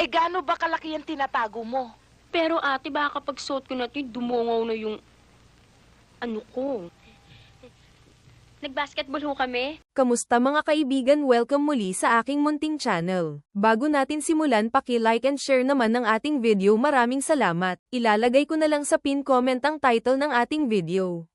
Eh, gaano ba kalaki ang tinatago mo? Pero ate, baka kapag suot ko na ito, dumungaw na yung... Ano ko? Nag-basketball ho kami? Kamusta mga kaibigan? Welcome muli sa aking munting channel. Bago natin simulan, paki-like and share naman ng ating video. Maraming salamat. Ilalagay ko na lang sa pin comment ang title ng ating video.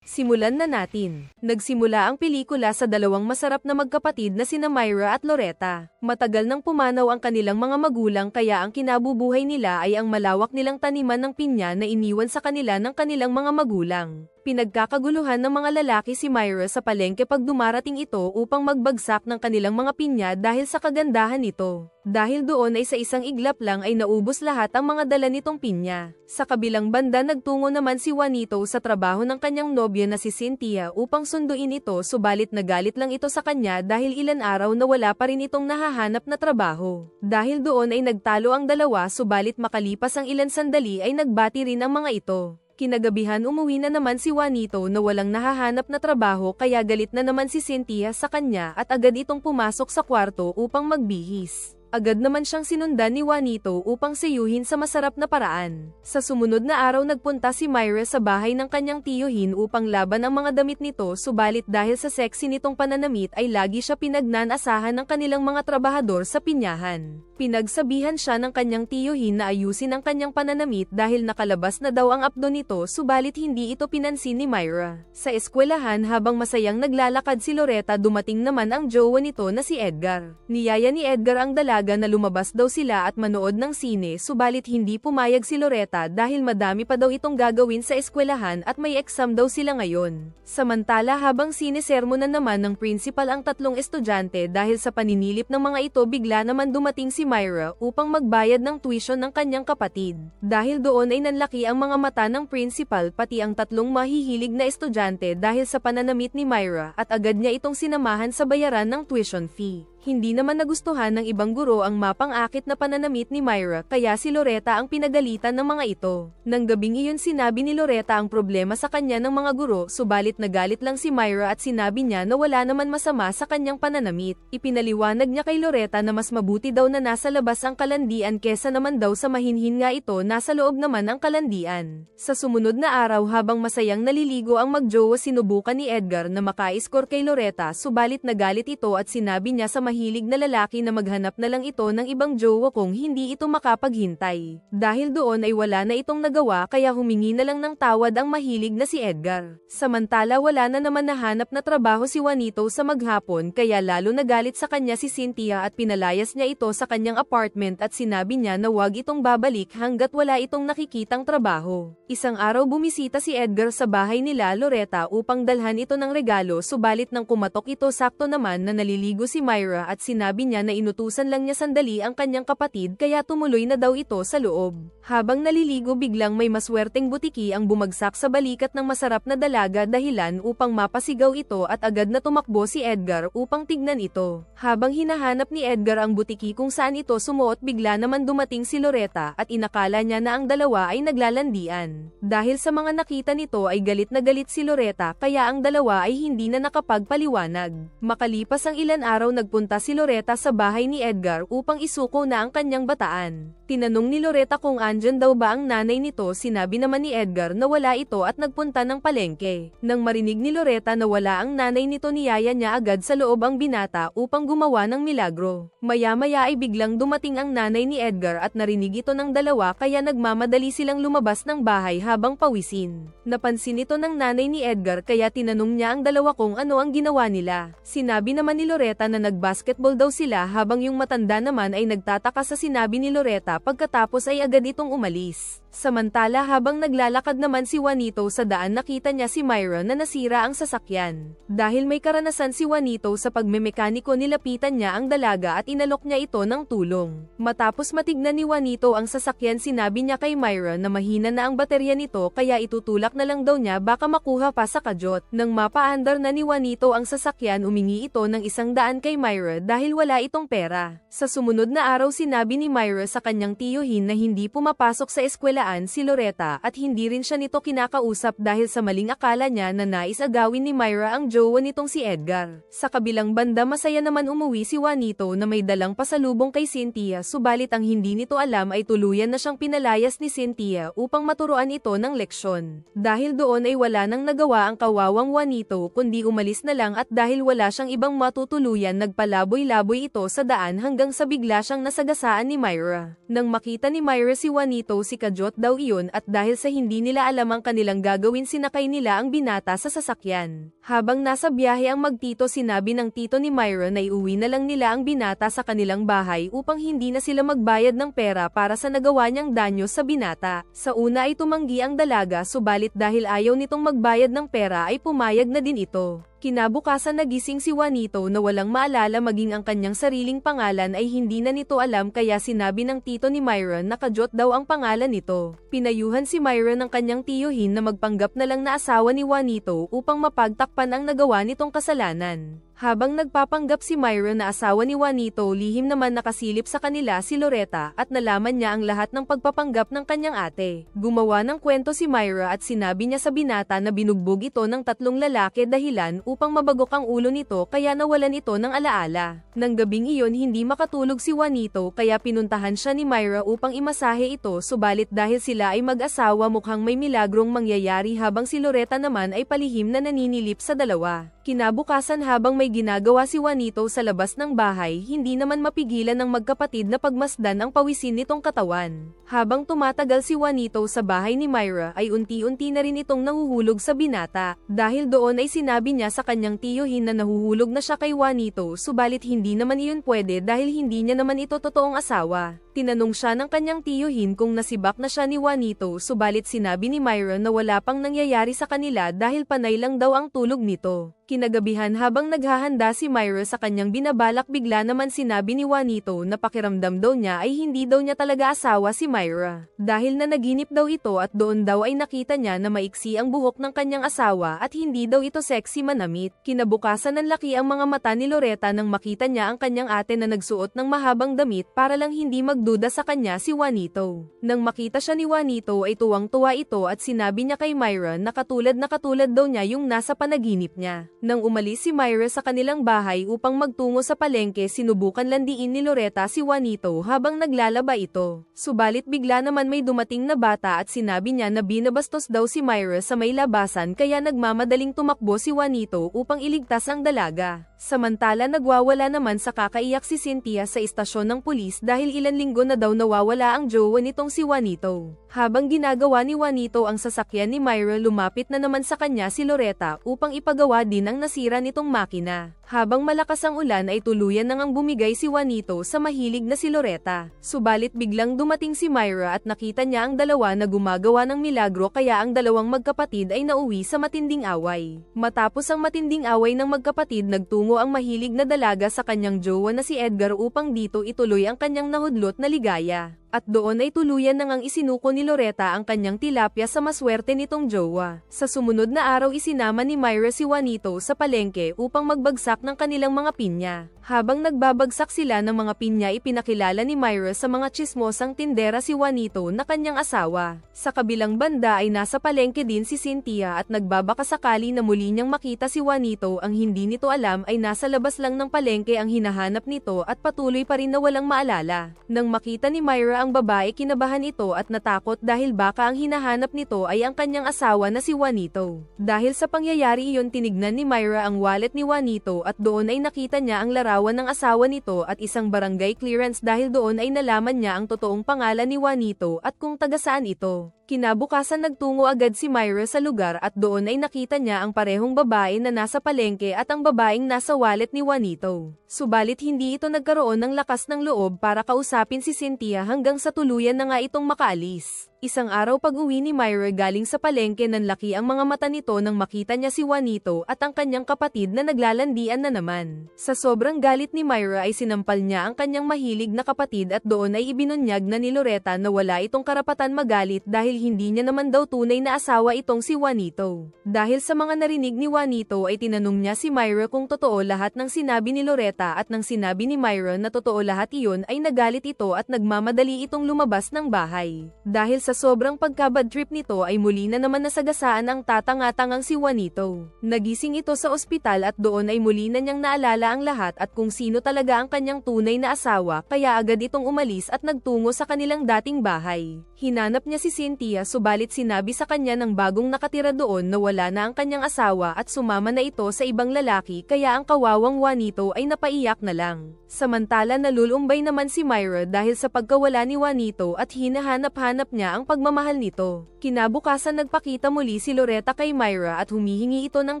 Simulan na natin. Nagsimula ang pelikula sa dalawang masarap na magkapatid na sina Myra at Loretta. Matagal nang pumanaw ang kanilang mga magulang kaya ang kinabubuhay nila ay ang malawak nilang taniman ng pinya na iniwan sa kanila ng kanilang mga magulang. Pinagkakaguluhan ng mga lalaki si Myra sa palengke pag dumarating ito upang magbagsak ng kanilang mga pinya dahil sa kagandahan nito. Dahil doon ay sa isang iglap lang ay naubos lahat ang mga dala nitong pinya. Sa kabilang banda nagtungo naman si Juanito sa trabaho ng kanyang nobya na si Cynthia upang sunduin ito subalit nagalit lang ito sa kanya dahil ilan araw na wala pa rin itong nahahanap na trabaho. Dahil doon ay nagtalo ang dalawa subalit makalipas ang ilan sandali ay nagbati rin ang mga ito. Kinagabihan umuwi na naman si Juanito na walang nahahanap na trabaho kaya galit na naman si Cynthia sa kanya at agad itong pumasok sa kwarto upang magbihis. Agad naman siyang sinundan ni Juanito upang sayuhin sa masarap na paraan. Sa sumunod na araw nagpunta si Myra sa bahay ng kanyang tiyuhin upang laban ang mga damit nito subalit dahil sa sexy nitong pananamit ay lagi siya pinagnanasahan ng kanilang mga trabahador sa pinyahan. Pinagsabihan siya ng kanyang tiyuhin na ayusin ang kanyang pananamit dahil nakalabas na daw ang apdo nito subalit hindi ito pinansin ni Myra. Sa eskwelahan habang masayang naglalakad si Loretta dumating naman ang jowa nito na si Edgar. Niyaya ni Edgar ang dalaga na lumabas daw sila at manood ng sine subalit hindi pumayag si Loretta dahil madami pa daw itong gagawin sa eskwelahan at may exam daw sila ngayon. Samantala habang sinisermo na naman ng principal ang tatlong estudyante dahil sa paninilip ng mga ito bigla naman dumating si Myra upang magbayad ng tuition ng kanyang kapatid. Dahil doon ay nanlaki ang mga mata ng principal pati ang tatlong mahihilig na estudyante dahil sa pananamit ni Myra at agad niya itong sinamahan sa bayaran ng tuition fee. Hindi naman nagustuhan ng ibang guro ang mapang-akit na pananamit ni Myra kaya si Loretta ang pinagalitan ng mga ito. Nang gabing iyon sinabi ni Loretta ang problema sa kanya ng mga guro subalit nagalit lang si Myra at sinabi niya na wala naman masama sa kanyang pananamit. Ipinaliwanag niya kay Loretta na mas mabuti daw na nasa labas ang kalandian kesa naman daw sa mahinhin nga ito nasa loob naman ang kalandian. Sa sumunod na araw habang masayang naliligo ang magjowa sinubukan ni Edgar na maka-score kay Loretta subalit nagalit ito at sinabi niya sa mahilig na lalaki na maghanap na lang ito ng ibang jowa kung hindi ito makapaghintay. Dahil doon ay wala na itong nagawa kaya humingi na lang ng tawad ang mahilig na si Edgar. Samantala wala na naman nahanap na trabaho si Juanito sa maghapon kaya lalo nagalit sa kanya si Cynthia at pinalayas niya ito sa kanyang apartment at sinabi niya na wag itong babalik hanggat wala itong nakikitang trabaho. Isang araw bumisita si Edgar sa bahay nila Loretta upang dalhan ito ng regalo subalit nang kumatok ito sakto naman na naliligo si Myra at sinabi niya na inutusan lang niya sandali ang kanyang kapatid kaya tumuloy na daw ito sa loob. Habang naliligo biglang may maswerteng butiki ang bumagsak sa balikat ng masarap na dalaga dahilan upang mapasigaw ito at agad na tumakbo si Edgar upang tignan ito. Habang hinahanap ni Edgar ang butiki kung saan ito sumuot bigla naman dumating si Loretta at inakala niya na ang dalawa ay naglalandian. Dahil sa mga nakita nito ay galit na galit si Loretta kaya ang dalawa ay hindi na nakapagpaliwanag. Makalipas ang ilan araw nagpunta si Loretta sa bahay ni Edgar upang isuko na ang kanyang bataan. Tinanong ni Loretta kung andyan daw ba ang nanay nito sinabi naman ni Edgar na wala ito at nagpunta ng palengke. Nang marinig ni Loretta na wala ang nanay nito niyaya niya agad sa loob ang binata upang gumawa ng milagro. Maya-maya ay biglang dumating ang nanay ni Edgar at narinig ito ng dalawa kaya nagmamadali silang lumabas ng bahay habang pawisin. Napansin ito ng nanay ni Edgar kaya tinanong niya ang dalawa kung ano ang ginawa nila. Sinabi naman ni Loretta na nagbasketball daw sila habang yung matanda naman ay nagtataka sa sinabi ni Loretta pagkatapos ay agad itong umalis. Samantala habang naglalakad naman si Juanito sa daan nakita niya si Myra na nasira ang sasakyan. Dahil may karanasan si Juanito sa pagmemekaniko nilapitan niya ang dalaga at inalok niya ito ng tulong. Matapos matignan ni Juanito ang sasakyan sinabi niya kay Myra na mahina na ang baterya nito kaya itutulak na lang daw niya baka makuha pa sa kajot. Nang mapaandar na ni Juanito ang sasakyan umingi ito ng isang daan kay Myra dahil wala itong pera. Sa sumunod na araw sinabi ni Myra sa kanyang tiyuhin na hindi pumapasok sa eskwela pamahalaan si Loretta at hindi rin siya nito kinakausap dahil sa maling akala niya na nais agawin ni Myra ang jowa nitong si Edgar. Sa kabilang banda masaya naman umuwi si Juanito na may dalang pasalubong kay Cynthia subalit ang hindi nito alam ay tuluyan na siyang pinalayas ni Cynthia upang maturuan ito ng leksyon. Dahil doon ay wala nang nagawa ang kawawang Juanito kundi umalis na lang at dahil wala siyang ibang matutuluyan nagpalaboy-laboy ito sa daan hanggang sa bigla siyang nasagasaan ni Myra. Nang makita ni Myra si Juanito si Kajot daw iyon at dahil sa hindi nila alam ang kanilang gagawin sinakay nila ang binata sa sasakyan. Habang nasa biyahe ang magtito sinabi ng tito ni Myra na iuwi na lang nila ang binata sa kanilang bahay upang hindi na sila magbayad ng pera para sa nagawa niyang danyo sa binata. Sa una ay tumanggi ang dalaga subalit dahil ayaw nitong magbayad ng pera ay pumayag na din ito. Kinabukasan nagising si Juanito na walang maalala maging ang kanyang sariling pangalan ay hindi na nito alam kaya sinabi ng tito ni Myron na Kajot daw ang pangalan nito. Pinayuhan si Myron ng kanyang tiyuhin na magpanggap na lang na asawa ni Juanito upang mapagtakpan ang nagawa nitong kasalanan. Habang nagpapanggap si Myron na asawa ni Juanito lihim naman nakasilip sa kanila si Loretta at nalaman niya ang lahat ng pagpapanggap ng kanyang ate. Gumawa ng kwento si Myra at sinabi niya sa binata na binugbog ito ng tatlong lalaki dahilan upang mabagok ang ulo nito kaya nawalan ito ng alaala. Nang gabing iyon hindi makatulog si Juanito kaya pinuntahan siya ni Myra upang imasahe ito subalit dahil sila ay mag-asawa mukhang may milagrong mangyayari habang si Loretta naman ay palihim na naninilip sa dalawa. Kinabukasan habang may ginagawa si Juanito sa labas ng bahay, hindi naman mapigilan ng magkapatid na pagmasdan ang pawisin nitong katawan. Habang tumatagal si Juanito sa bahay ni Myra ay unti-unti na rin itong nahuhulog sa binata. Dahil doon ay sinabi niya sa kanyang tiyuhin na nahuhulog na siya kay Juanito subalit hindi naman iyon pwede dahil hindi niya naman ito totoong asawa. Tinanong siya ng kanyang tiyuhin kung nasibak na siya ni Juanito subalit sinabi ni Myra na wala pang nangyayari sa kanila dahil panay lang daw ang tulog nito. Kinagabihan habang naghahanda si Myra sa kanyang binabalak bigla naman sinabi ni Juanito na pakiramdam daw niya ay hindi daw niya talaga asawa si Myra. Dahil na naginip daw ito at doon daw ay nakita niya na maiksi ang buhok ng kanyang asawa at hindi daw ito sexy manamit. Kinabukasan ng laki ang mga mata ni Loretta nang makita niya ang kanyang ate na nagsuot ng mahabang damit para lang hindi magduda sa kanya si Juanito. Nang makita siya ni Juanito ay tuwang-tuwa ito at sinabi niya kay Myra na katulad na katulad daw niya yung nasa panaginip niya. Nang umalis si Myra sa kanilang bahay upang magtungo sa palengke sinubukan landiin ni Loretta si Juanito habang naglalaba ito. Subalit bigla naman may dumating na bata at sinabi niya na binabastos daw si Myra sa may labasan kaya nagmamadaling tumakbo si Juanito upang iligtas ang dalaga. Samantala nagwawala naman sa kakaiyak si Cynthia sa istasyon ng pulis dahil ilan linggo na daw nawawala ang jowa nitong si Juanito. Habang ginagawa ni Juanito ang sasakyan ni Myra lumapit na naman sa kanya si Loretta upang ipagawa din ang nasira nitong makina. Habang malakas ang ulan ay tuluyan nang ang bumigay si Juanito sa mahilig na si Loretta. Subalit biglang dumating si Myra at nakita niya ang dalawa na gumagawa ng milagro kaya ang dalawang magkapatid ay nauwi sa matinding away. Matapos ang matinding away ng magkapatid nagtungo ang mahilig na dalaga sa kanyang jowa na si Edgar upang dito ituloy ang kanyang nahudlot na ligaya. At doon ay tuluyan nang ang isinuko ni Loretta ang kanyang tilapia sa maswerte nitong jowa. Sa sumunod na araw isinama ni Myra si Juanito sa palengke upang magbagsak ng kanilang mga pinya. Habang nagbabagsak sila ng mga pinya ipinakilala ni Myra sa mga chismosang tindera si Juanito na kanyang asawa. Sa kabilang banda ay nasa palengke din si Cynthia at nagbabaka sakali na muli niyang makita si Juanito ang hindi nito alam ay nasa labas lang ng palengke ang hinahanap nito at patuloy pa rin na walang maalala. Nang makita ni Myra ang babae kinabahan ito at natakot dahil baka ang hinahanap nito ay ang kanyang asawa na si Juanito. Dahil sa pangyayari iyon tinignan ni Myra ang wallet ni Juanito at doon ay nakita niya ang larawan ng asawa nito at isang barangay clearance dahil doon ay nalaman niya ang totoong pangalan ni Juanito at kung taga saan ito. Kinabukasan nagtungo agad si Myra sa lugar at doon ay nakita niya ang parehong babae na nasa palengke at ang babaeng nasa wallet ni Juanito. Subalit hindi ito nagkaroon ng lakas ng loob para kausapin si Cynthia hanggang sa tuluyan na nga itong makaalis. Isang araw pag-uwi ni Myra galing sa palengke nanlaki ang mga mata nito nang makita niya si Juanito at ang kanyang kapatid na naglalandian na naman. Sa sobrang galit ni Myra ay sinampal niya ang kanyang mahilig na kapatid at doon ay ibinunyag na ni Loretta na wala itong karapatan magalit dahil hindi niya naman daw tunay na asawa itong si Juanito. Dahil sa mga narinig ni Juanito ay tinanong niya si Myra kung totoo lahat ng sinabi ni Loretta at nang sinabi ni Myra na totoo lahat iyon ay nagalit ito at nagmamadali itong lumabas ng bahay. Dahil sa Sa sobrang pagkabad trip nito ay muli na naman nasagasaan ang tatanga-tangang si Juanito. Nagising ito sa ospital at doon ay muli na niyang naalala ang lahat at kung sino talaga ang kanyang tunay na asawa kaya agad itong umalis at nagtungo sa kanilang dating bahay. Hinanap niya si Cynthia subalit sinabi sa kanya ng bagong nakatira doon na wala na ang kanyang asawa at sumama na ito sa ibang lalaki kaya ang kawawang Juanito ay napaiyak na lang. Samantala nalulumbay naman si Myra dahil sa pagkawala ni Juanito at hinahanap-hanap niya ang pagmamahal nito. Kinabukasan nagpakita muli si Loretta kay Myra at humihingi ito ng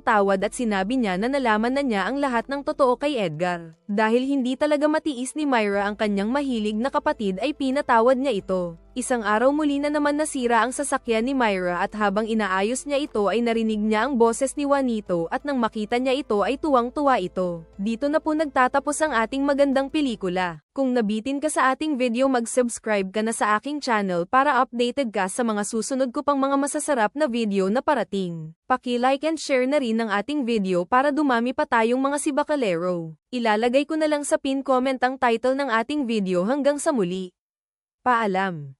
tawad at sinabi niya na nalaman na niya ang lahat ng totoo kay Edgar. Dahil hindi talaga matiis ni Myra ang kanyang mahilig na kapatid ay pinatawad niya ito. Isang araw muli na naman nasira ang sasakyan ni Myra at habang inaayos niya ito ay narinig niya ang boses ni Juanito at nang makita niya ito ay tuwang-tuwa ito. Dito na po nagtatapos ang ating magandang pelikula. Kung nabitin ka sa ating video mag-subscribe ka na sa aking channel para updated ka sa mga susunod ko pang mga masasarap na video na parating. Paki-like and share na rin ang ating video para dumami pa tayong mga sibakalero. Ilalagay ko na lang sa pin comment ang title ng ating video hanggang sa muli. Paalam.